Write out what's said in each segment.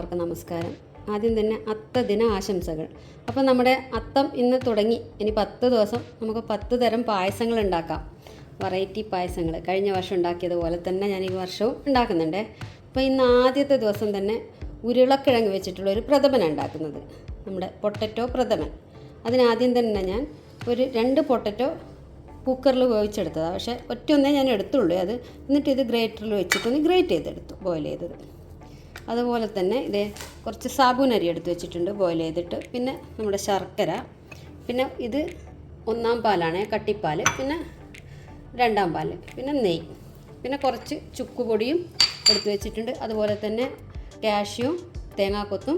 എല്ലാവർക്കും നമസ്കാരം. ആദ്യം തന്നെ അത്ത ദിന ആശംസകൾ. അപ്പോൾ നമ്മുടെ അത്തം ഇന്ന് തുടങ്ങി. ഇനി പത്ത് ദിവസം നമുക്ക് പത്ത് തരം പായസങ്ങൾ ഉണ്ടാക്കാം. വെറൈറ്റി പായസങ്ങൾ. കഴിഞ്ഞ വർഷം ഉണ്ടാക്കിയതുപോലെ തന്നെ ഞാൻ ഈ വർഷവും ഉണ്ടാക്കുന്നുണ്ട്. അപ്പോൾ ഇന്ന് ആദ്യത്തെ ദിവസം തന്നെ ഉരുളക്കിഴങ്ങ് വെച്ചിട്ടുള്ള ഒരു പ്രഥമൻ ഉണ്ടാക്കുന്നത്. നമ്മുടെ പൊട്ടറ്റോ പ്രഥമൻ. അതിനാദ്യം തന്നെ ഞാൻ ഒരു രണ്ട് പൊട്ടറ്റോ കുക്കറിൽ വേവിച്ചെടുത്തതാണ്. പക്ഷേ ഒറ്റ ഒന്നേ ഞാൻ എടുത്തുള്ളൂ. അത് എന്നിട്ട് ഇത് ഗ്രേറ്ററിൽ വെച്ചിട്ടൊന്ന് ഗ്രേറ്റ് ചെയ്തെടുത്തു ബോയിൽ ചെയ്തത്. അതുപോലെ തന്നെ ഇതേ കുറച്ച് സാബൂൻ അരി എടുത്ത് വെച്ചിട്ടുണ്ട് ബോയിൽ ചെയ്തിട്ട്. പിന്നെ നമ്മുടെ ശർക്കര. പിന്നെ ഇത് ഒന്നാം പാലാണ് കട്ടിപ്പാൽ പിന്നെ രണ്ടാം പാൽ പിന്നെ നെയ് പിന്നെ കുറച്ച് ചുക്കുപൊടിയും എടുത്ത് വെച്ചിട്ടുണ്ട്. അതുപോലെ തന്നെ കാഷ്യും തേങ്ങാക്കൊത്തും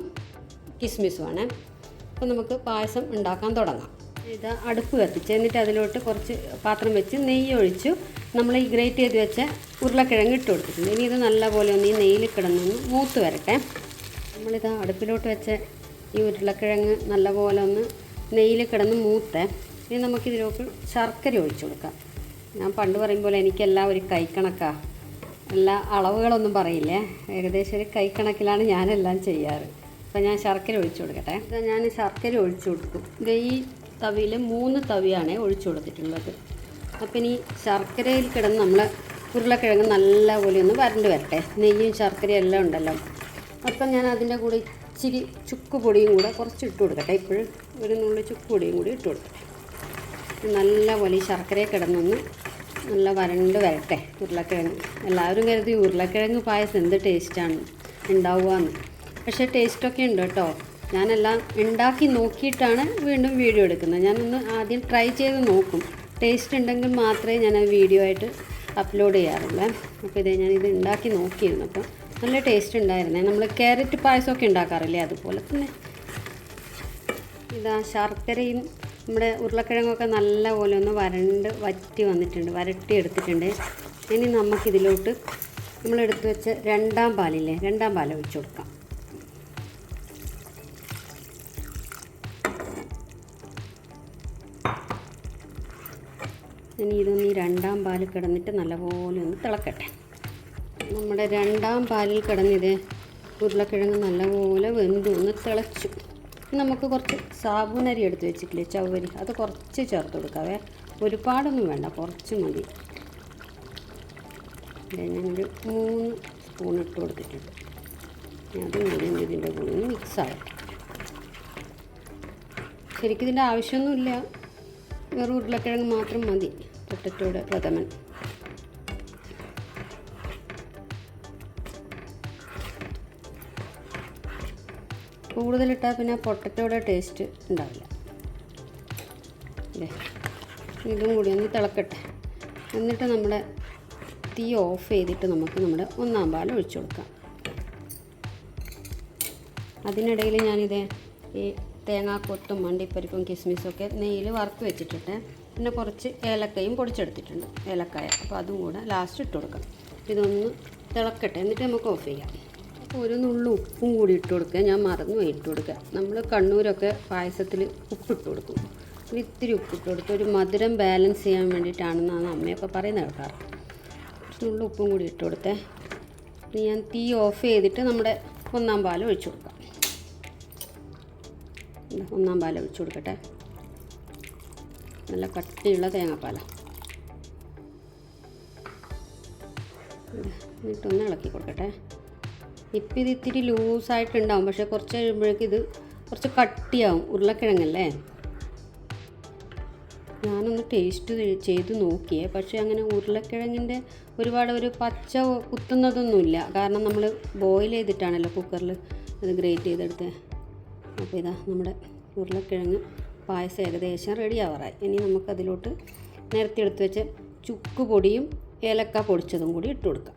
കിസ്മിസുമാണ്. അപ്പോൾ നമുക്ക് പായസം ഉണ്ടാക്കാൻ തുടങ്ങാം. ഇത് അടുപ്പ് കത്തിച്ച് എന്നിട്ട് അതിലോട്ട് കുറച്ച് പാത്രം വെച്ച് നെയ്യ് ഒഴിച്ചു. നമ്മൾ ഈ ഗ്രേറ്റ് ചെയ്ത് വെച്ച ഉരുളക്കിഴങ്ങ് ഇട്ട് കൊടുത്തിട്ടുണ്ട്. ഇനി ഇത് നല്ലപോലെ ഒന്ന് ഈ നെയ്യിൽ കിടന്നൊന്ന് മൂത്ത് വരട്ടെ. നമ്മളിത് അടുപ്പിലോട്ട് വെച്ച ഈ ഉരുളക്കിഴങ്ങ് നല്ലപോലെ ഒന്ന് നെയ്യിൽ കിടന്ന് മൂത്ത്. ഇനി നമുക്കിതിലോട്ട് ശർക്കര ഒഴിച്ചു കൊടുക്കാം. ഞാൻ പണ്ട് പറയുമ്പോൾ എനിക്കെല്ലാം ഒരു കൈക്കണക്കാ എല്ലാ അളവുകളൊന്നും പറയില്ലേ? ഏകദേശം ഒരു കൈക്കണക്കിലാണ് ഞാനെല്ലാം ചെയ്യാറ്. അപ്പോൾ ഞാൻ ശർക്കര ഒഴിച്ചു കൊടുക്കട്ടെ. ഞാൻ ശർക്കര ഒഴിച്ചു കൊടുക്കും ഇത് ഈ തവിയിൽ മൂന്ന് തവിയാണ് ഒഴിച്ചു കൊടുത്തിട്ടുള്ളത്. അപ്പം ഇനി ശർക്കരയിൽ കിടന്ന് നമ്മൾ ഉരുളക്കിഴങ്ങ് നല്ലപോലെ ഒന്ന് വരണ്ട് വരട്ടെ. നെയ്യും ശർക്കരയും എല്ലാം ഉണ്ടല്ലോ. അപ്പം ഞാൻ അതിന്റെ കൂടെ ഇച്ചിരി ചുക്ക് പൊടിയും കൂടെ കുറച്ച് ഇട്ട് കൊടുക്കട്ടെ. ഇപ്പോഴും ഒരു നുള്ളി ചുക്ക് പൊടിയും കൂടി ഇട്ട് കൊടുക്കട്ടെ. നല്ലപോലെ ഈ ശർക്കരയെ കിടന്നൊന്ന് നല്ല വരണ്ട് വരട്ടെ. ഉരുളക്കിഴങ്ങ്. എല്ലാവരും കരുതി ഉരുളക്കിഴങ്ങ് പായസം എന്ത് ടേസ്റ്റാണ് ഉണ്ടാവുകയെന്ന്. പക്ഷേ ടേസ്റ്റൊക്കെ ഉണ്ട് കേട്ടോ. ഞാനെല്ലാം ഉണ്ടാക്കി നോക്കിയിട്ടാണ് വീണ്ടും വീഡിയോ എടുക്കുന്നത്. ഞാനൊന്ന് ആദ്യം ട്രൈ ചെയ്ത് നോക്കും. ടേസ്റ്റ് ഉണ്ടെങ്കിൽ മാത്രമേ ഞാൻ ആ വീഡിയോ ആയിട്ട് അപ്ലോഡ് ചെയ്യാറുള്ളൂ. അപ്പോൾ ഇതേ ഞാൻ ഇത് ഉണ്ടാക്കി നോക്കിയിരുന്നു. അപ്പം നല്ല ടേസ്റ്റ് ഉണ്ടായിരുന്നേ. നമ്മൾ ക്യാരറ്റ് പായസമൊക്കെ ഉണ്ടാക്കാറില്ലേ അതുപോലെ തന്നെ. ഇതാ ശർക്കരയും നമ്മുടെ ഉരുളക്കിഴങ്ങൊക്കെ നല്ല പോലെ ഒന്ന് വരണ്ട് വറ്റി വന്നിട്ടുണ്ട്. വരട്ടി എടുത്തിട്ടുണ്ട്. ഇനി നമുക്കിതിലോട്ട് നമ്മളെടുത്ത് വെച്ച രണ്ടാം പാലില്ലേ? രണ്ടാം പാൽ ഒഴിച്ചു കൊടുക്കാം. ഇനി ഇതൊന്ന് ഈ രണ്ടാം പാലിൽ കിടന്നിട്ട് നല്ലപോലെ ഒന്ന് തിളക്കട്ടെ. നമ്മുടെ രണ്ടാം പാലിൽ കിടന്നിത് ഉരുളക്കിഴങ്ങ് നല്ലപോലെ വെന്തു ഒന്ന് തിളച്ചു. നമുക്ക് കുറച്ച് സാബുനരി എടുത്ത് വെച്ചിട്ടില്ലേ ചവ്വരി? അത് കുറച്ച് ചേർത്ത് കൊടുക്കാവേ ഒരുപാടൊന്നും വേണ്ട കുറച്ച് മതി. ഞാനൊരു മൂന്ന് സ്പൂൺ ഇട്ട് കൊടുത്തിട്ടുണ്ട്. അതും കൂടി ഇതിന്റെ കൂടെ ഒന്ന് മിക്സ് ആവട്ടെ ശരിക്കും ഇതിന്റെ ആവശ്യമൊന്നുമില്ല. വെറും ഉരുളക്കിഴങ്ങ് മാത്രം മതി. പൊട്ടറ്റോയുടെ പ്രഥമൻ. കൂടുതലിട്ടാൽ പിന്നെ പൊട്ടറ്റോയുടെ ടേസ്റ്റ് ഉണ്ടാവില്ല. അല്ലേ ഇതും കൂടി ഒന്ന് തിളക്കട്ടെ. എന്നിട്ട് നമ്മുടെ തീ ഓഫ് ചെയ്തിട്ട് നമുക്ക് നമ്മുടെ ഒന്നാം പാൽ ഒഴിച്ചു കൊടുക്കാം. അതിനിടയിൽ ഞാനിത് ഈ തേങ്ങാക്കൊത്തും മണ്ടിപ്പരിപ്പും കിസ്മിസും ഒക്കെ നെയ്യിൽ വറുത്ത് വെച്ചിട്ടിട്ട് പിന്നെ കുറച്ച് ഏലക്കയും പൊടിച്ചെടുത്തിട്ടുണ്ട് ഏലക്കായ. അപ്പോൾ അതും കൂടെ ലാസ്റ്റ് ഇട്ട് കൊടുക്കാം. ഇതൊന്ന് തിളക്കട്ടെ. എന്നിട്ട് നമുക്ക് ഓഫ് ചെയ്യാം. അപ്പോൾ ഒരു നുള്ളു ഉപ്പും കൂടി ഇട്ട് കൊടുക്കുക. ഞാൻ മറന്നു ഇട്ട് കൊടുക്കുക. നമ്മൾ കണ്ണൂരൊക്കെ പായസത്തിൽ ഉപ്പിട്ട് കൊടുക്കും. ഇത്തിരി ഉപ്പിട്ട് കൊടുത്ത് ഒരു മധുരം ബാലൻസ് ചെയ്യാൻ വേണ്ടിയിട്ടാണെന്നാണ് അമ്മയൊക്കെ പറയുന്നത് കേൾക്കാറ്. കുറച്ച് നുള്ളു ഉപ്പും കൂടി ഇട്ട് കൊടുത്തേ. ഞാൻ തീ ഓഫ് ചെയ്തിട്ട് നമ്മുടെ ഒന്നാം പാൽ ഒഴിച്ചു കൊടുക്കാം. ഒന്നാം പാൽ ഒഴിച്ചു കൊടുക്കട്ടെ. നല്ല കട്ടിയുള്ള തേങ്ങാപ്പാല. എന്നിട്ടൊന്ന് ഇളക്കി കൊടുക്കട്ടെ. ഇപ്പം ഇത് ഇത്തിരി ലൂസായിട്ടുണ്ടാവും പക്ഷേ കുറച്ച് കഴിയുമ്പോഴേക്കും ഇത് കുറച്ച് കട്ടിയാവും. ഉരുളക്കിഴങ്ങല്ലേ? ഞാനൊന്ന് ടേസ്റ്റ് ചെയ്ത് നോക്കിയേ പക്ഷേ അങ്ങനെ ഉരുളക്കിഴങ്ങിന്റെ ഒരുപാട് ഒരു പച്ച കുത്തുന്നതൊന്നുമില്ല. കാരണം നമ്മൾ ബോയിൽ ചെയ്തിട്ടാണല്ലോ കുക്കറിൽ അത് ഗ്രേറ്റ് ചെയ്തെടുത്ത്. അപ്പോൾ ഇതാ നമ്മുടെ ഉരുളക്കിഴങ്ങ് പായസം ഏകദേശം റെഡി ആവാറായി. ഇനി നമുക്കതിലോട്ട് നേരത്തെ എടുത്ത് വെച്ച ചുക്ക് പൊടിയും ഏലക്ക പൊടിച്ചതും കൂടി ഇട്ട് കൊടുക്കാം.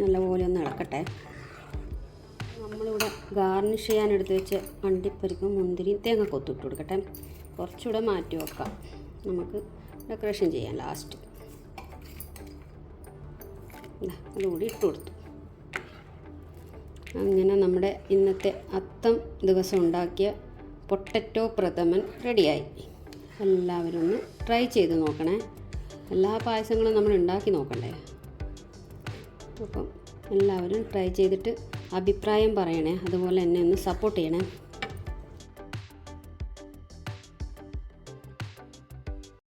നല്ലപോലെ ഒന്ന് ഇളക്കട്ടെ. നമ്മളിവിടെ ഗാർണിഷ് ചെയ്യാൻ എടുത്ത് വെച്ച് അണ്ടിപ്പരിക്കും മുന്തിരിയും തേങ്ങ കൊത്തിട്ട് കൊടുക്കട്ടെ. കുറച്ചുകൂടെ മാറ്റി വെക്കാം. നമുക്ക് ഡെക്കറേഷൻ ചെയ്യാം ലാസ്റ്റ് അതുകൂടി ഇട്ട് കൊടുത്തു. അങ്ങനെ നമ്മുടെ ഇന്നത്തെ അത്തം ദിവസം ഉണ്ടാക്കിയ പൊട്ടറ്റോ പ്രഥമൻ റെഡിയായി. എല്ലാവരും ഒന്ന് ട്രൈ ചെയ്ത് നോക്കണേ. എല്ലാ പായസങ്ങളും നമ്മൾ ഉണ്ടാക്കി നോക്കണ്ടേ? അപ്പം എല്ലാവരും ട്രൈ ചെയ്തിട്ട് അഭിപ്രായം പറയണേ. അതുപോലെ എന്നെ ഒന്ന് സപ്പോർട്ട് ചെയ്യണേ.